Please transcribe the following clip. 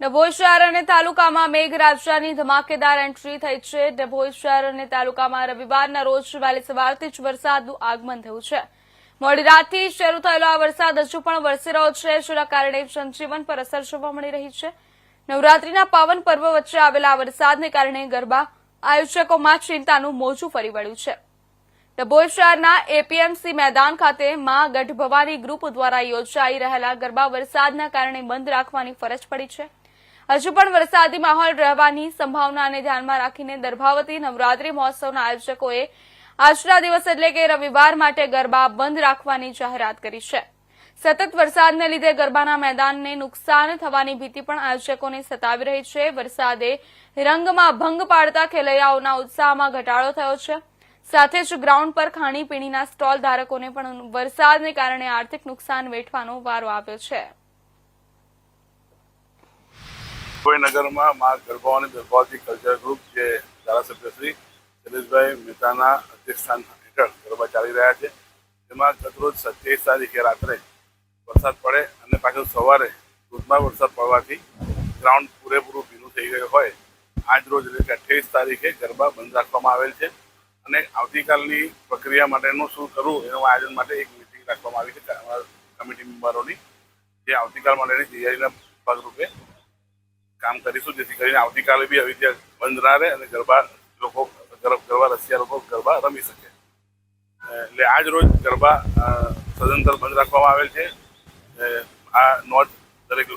ડભોઈ શહેર અને તાલુકામાં મેઘરાજાની ધમાકેદાર એન્ટ્રી થઈ છે. ડભોઈ શહેર અને તાલુકામાં રવિવારના રોજ વહેલી સવારથી જ વરસાદનું આગમન થયું છે. મોડી રાતથી શરૂ થયેલો આ વરસાદ હજુ પણ વરસી રહ્યો છે. જેના કારણે જનજીવન પર અસર જોવા મળી રહી છે. નવરાત્રીના પાવન પર્વ વચ્ચે આવેલા વરસાદને કારણે ગરબા આયોજકોમાં ચિંતાનું મોજું ફરી વળ્યું છે. ડભોઈ શહેરના એપીએમસી મેદાન ખાતે માં ગઢ ભવાની ગ્રુપ દ્વારા યોજાઈ રહેલા ગરબા વરસાદના કારણે બંધ રાખવાની ફરજ પડી છે. હજુ પણ વરસાદી માહોલ રહેવાની સંભાવનાને ધ્યાનમાં રાખીને દર્ભાવતી નવરાત્રી મહોત્સવના આયોજકોએ આજના દિવસ એટલે કે રવિવાર માટે ગરબા બંધ રાખવાની જાહેરાત કરી છે. સતત વરસાદને લીધે ગરબાના મેદાનને નુકસાન થવાની ભીતિ પણ આયોજકોને સતાવી રહી છે. વરસાદે રંગમાં ભંગ પાડતા ખેલૈયાઓના ઉત્સાહમાં ઘટાડો થયો છે. સાથે જ ગ્રાઉન્ડ પર ખાણીપીણીના સ્ટોલ ધારકોને પણ વરસાદને કારણે આર્થિક નુકસાન વેઠવાનો વારો આવ્યો છે. નગરમાં મા ગરબાઓની ગરબાઓથી કલ્ચર ગ્રુપ જે ધારાસભ્ય શ્રી શૈલેષભાઈ મહેતાના અધ્યક્ષસ્થાન હેઠળ ગરબા ચાલી રહ્યા છે. તેમાં ગતરોજ સત્યાવીસ તારીખે રાત્રે વરસાદ પડે અને પાછળ સવારે ધોધમાર વરસાદ પડવાથી ગ્રાઉન્ડ પૂરેપૂરું ભીનું થઈ ગયું હોય. આજ રોજ એટલે કે અઠ્યાવીસ તારીખે ગરબા બંધ રાખવામાં આવેલ છે અને આવતીકાલની પ્રક્રિયા માટેનું શું કરવું એનું આયોજન માટે એક મિટિંગ રાખવામાં આવી છે. કમિટી મેમ્બરોની જે આવતીકાલ માટેની તૈયારીના ભાગરૂપે કામ કરીશું, જેથી કરીને આવતીકાલે બી આવી રીતે બંધ ના રહે અને ગરબા લોકો ગર- ગરબા રસિયા લોકો ગરબા રમી શકે. એટલે આજ રોજ ગરબા સદંતર બંધ રાખવામાં આવેલ છે. આ નોંધ દરેક